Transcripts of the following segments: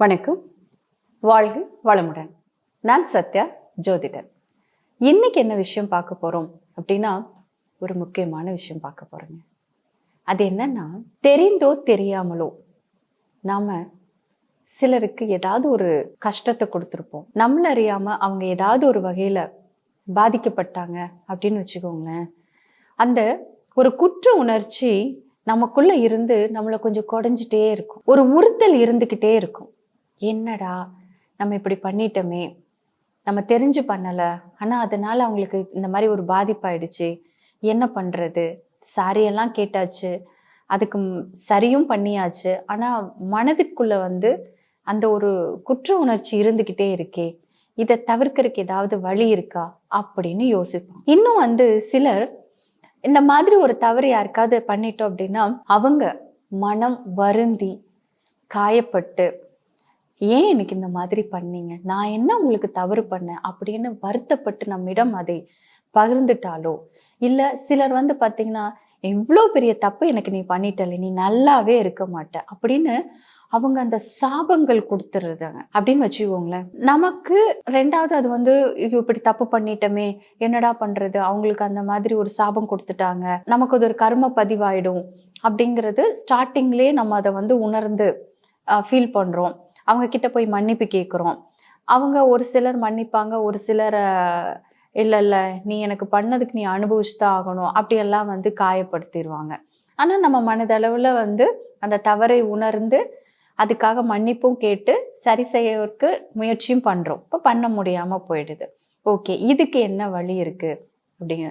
வணக்கம். வாழ்க வளமுடன். நான் சத்யா ஜோதிடர். இன்னைக்கு என்ன விஷயம் பார்க்க போறோம் அப்படின்னா ஒரு முக்கியமான விஷயம் பார்க்க போறோங்க. அது என்னன்னா தெரிந்தோ தெரியாமலோ நாம சிலருக்கு ஏதாவது ஒரு கஷ்டத்தை கொடுத்துருப்போம். நம்மள அறியாம அவங்க ஏதாவது ஒரு வகையில பாதிக்கப்பட்டாங்க அப்படின்னு வச்சுக்கோங்களேன். அந்த ஒரு குற்ற உணர்ச்சி நமக்குள்ள இருந்து நம்மளை கொஞ்சம் குறைஞ்சிட்டே இருக்கும். ஒரு உறுத்தல் இருந்துக்கிட்டே இருக்கும். என்னடா நம்ம இப்படி பண்ணிட்டோமே. நம்ம தெரிஞ்சு பண்ணல. ஆனா அதனால அவங்களுக்கு இந்த மாதிரி ஒரு பாதிப்பாயிடுச்சு. என்ன பண்றது? சாரியெல்லாம் கேட்டாச்சு. அதுக்கு சரியும் பண்ணியாச்சு. ஆனா மனதுக்குள்ள வந்து அந்த ஒரு குற்ற உணர்ச்சி இருந்துகிட்டே இருக்கே. இதை தவிர்க்கறதுக்கு ஏதாவது வழி இருக்கா? அப்படின்னு யோசிப்போம். இன்னும் வந்து சிலர் இந்த மாதிரி ஒரு தவறு யாருக்காவது பண்ணிட்டோம் அப்படின்னா அவங்க மனம் வருந்தி காயப்பட்டு ஏன் எனக்கு இந்த மாதிரி பண்ணீங்க? நான் என்ன உங்களுக்கு தவறு பண்ணேன்? அப்படின்னு வருத்தப்பட்டு நம்மிடம் அதை பகிர்ந்துட்டாலோ? இல்லை சிலர் வந்து பார்த்தீங்கன்னா எவ்வளோ பெரிய தப்பு எனக்கு நீ பண்ணிட்டல நீ நல்லாவே இருக்க மாட்ட அப்படின்னு அவங்க அந்த சாபங்கள் கொடுத்துருதாங்க அப்படின்னு வச்சுக்கோங்களேன். நமக்கு ரெண்டாவது அது வந்து ஐயோ இப்படி தப்பு பண்ணிட்டோமே என்னடா பண்றது? அவங்களுக்கு அந்த மாதிரி ஒரு சாபம் கொடுத்துட்டாங்க. நமக்கு அது ஒரு கர்ம பதிவாயிடும். அப்படிங்கிறது ஸ்டார்டிங்லேயே நம்ம அதை வந்து உணர்ந்து ஃபீல் பண்றோம். அவங்க கிட்ட போய் மன்னிப்பு கேட்குறோம் அவங்க ஒரு சிலர் மன்னிப்பாங்க ஒரு சிலர் இல்லை இல்லை நீ எனக்கு பண்ணதுக்கு நீ அனுபவிச்சுதான் ஆகணும். அப்படியெல்லாம் வந்து காயப்படுத்திடுவாங்க ஆனால் நம்ம மனதளவில் வந்து அந்த தவறை உணர்ந்து அதுக்காக மன்னிப்பும் கேட்டு சரி செய்யறதுக்கு முயற்சியும் பண்ணுறோம் இப்போ பண்ண முடியாமல் போயிடுது. ஓகே இதுக்கு என்ன வழி இருக்குது அப்படிங்க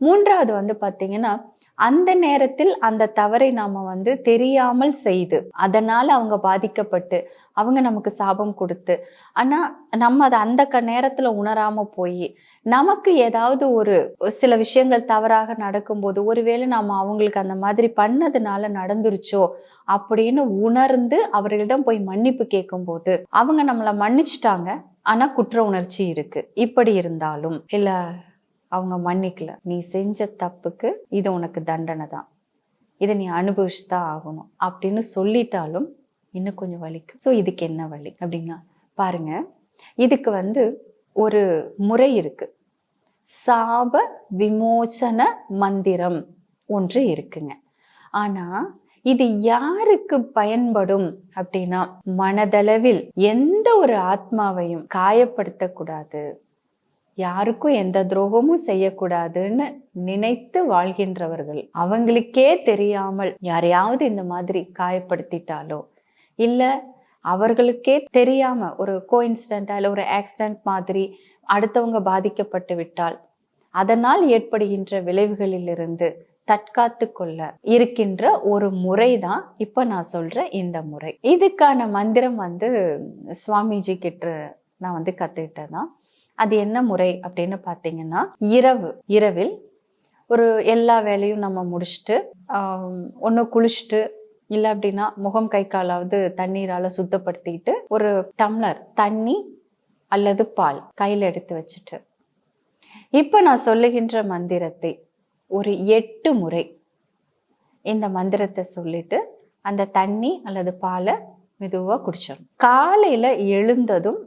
மூன்றாவது வந்து பார்த்தீங்கன்னா அந்த நேரத்தில் அந்த தவறை நாம வந்து தெரியாமல் செய்து அதனால அவங்க பாதிக்கப்பட்டு அவங்க நமக்கு சாபம் கொடுத்து ஆனா நம்ம அதை அந்த க நேரத்துல உணராம போய் நமக்கு ஏதாவது ஒரு ஒரு சில விஷயங்கள் தவறாக நடக்கும்போது ஒருவேளை நாம அவங்களுக்கு அந்த மாதிரி பண்ணதுனால நடந்துருச்சோ அப்படின்னு உணர்ந்து அவர்களிடம் போய் மன்னிப்பு கேட்கும்போது அவங்க நம்மளை மன்னிச்சிட்டாங்க ஆனா குற்ற உணர்ச்சி இருக்கு. இப்படி இருந்தாலும் இல்ல அவங்க மன்னிக்கல. நீ செஞ்ச தப்புக்கு இது உனக்கு தண்டனை தான். இதை நீ அனுபவிச்சு தான் ஆகணும். அப்படின்னு சொல்லிட்டாலும் இன்னும் கொஞ்சம் வலிக்கும். ஸோ இதுக்கு என்ன வழி அப்படின்னா பாருங்க இதுக்கு வந்து ஒரு முறை இருக்கு. சாப விமோசன மந்திரம் ஒன்று இருக்குங்க. ஆனா இது யாருக்கு பயன்படும் அப்படின்னா மனதளவில் எந்த ஒரு ஆத்மாவையும் காயப்படுத்தக்கூடாது. யாருக்கும் எந்த துரோகமும் செய்யக்கூடாதுன்னு நினைத்து வாழ்கின்றவர்கள். அவங்களுக்கே தெரியாமல் யாரையாவது இந்த மாதிரி காயப்படுத்திட்டாலோ இல்லை அவர்களுக்கே தெரியாம ஒரு கோஇன்சிடென்டா இல்லை ஒரு ஆக்சிடென்ட் மாதிரி அடுத்தவங்க பாதிக்கப்பட்டு விட்டால் அதனால் ஏற்படுகின்ற விளைவுகளிலிருந்து தற்காத்து கொள்ள இருக்கின்ற ஒரு முறை தான் இப்ப நான் சொல்ற இந்த முறை. இதுக்கான மந்திரம் வந்து சுவாமிஜி கிட்ட நான் வந்து கத்துக்கிட்டதான் அது என்ன முறை அப்படின்னு பார்த்தீங்கன்னா இரவு. இரவில் ஒரு எல்லா வேலையும் நம்ம முடிச்சுட்டு ஒன்று குளிச்சுட்டு இல்லை அப்படின்னா முகம் கை காலாவது தண்ணீரால சுத்தப்படுத்திக்கிட்டு ஒரு டம்ளர் தண்ணி அல்லது பால் கையில் எடுத்து வச்சுட்டு. இப்போ நான் சொல்லுகின்ற மந்திரத்தை ஒரு எட்டு முறை இந்த மந்திரத்தை சொல்லிட்டு அந்த தண்ணி அல்லது பாலை மெதுவாக குடிச்சிடணும். காலையில் எழுந்ததும்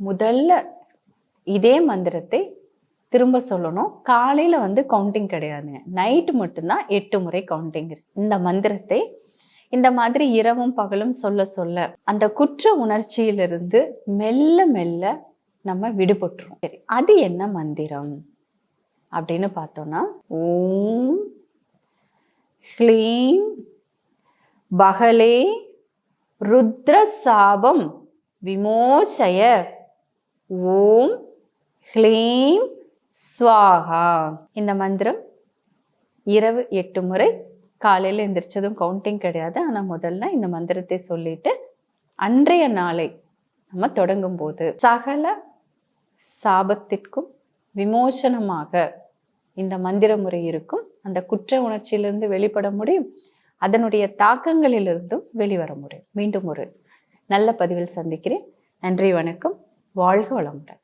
முதல்ல இதே மந்திரத்தை திரும்ப சொல்லணும். காலையில வந்து கவுண்டிங் கிடையாதுங்க. நைட்டு மட்டும்தான் எட்டு முறை கவுண்டிங் இருக்கு. இந்த மந்திரத்தை இந்த மாதிரி இரவும் பகலும் சொல்ல சொல்ல அந்த குற்ற உணர்ச்சியிலிருந்து மெல்ல மெல்ல நம்ம விடுபட்டுரும். சரி அது என்ன மந்திரம்? அப்படின்னு பார்த்தோம்னா ஓம் ஹ்ளீம் பகலே ருத்ர சாபம் விமோசய. ஓம் ஹ்ளீம் ஸ்வாகா இந்த மந்திரம் இரவு எட்டு முறை காலையில் எந்திரிச்சதும் கவுண்டிங் கிடையாது. ஆனால் முதல்ல இந்த மந்திரத்தை சொல்லிட்டு அன்றைய நாளை நம்ம தொடங்கும் போது சகல சாபத்திற்கும் விமோசனமாக இந்த மந்திர முறை இருக்கும். அந்த குற்ற உணர்ச்சியிலிருந்து வெளிப்பட முடியும். அதனுடைய தாக்கங்களிலிருந்தும் வெளிவர முடியும். மீண்டும் ஒரு நல்ல பதிவில் சந்திக்கிறேன். நன்றி வணக்கம். வாழ்க வளமுடன்.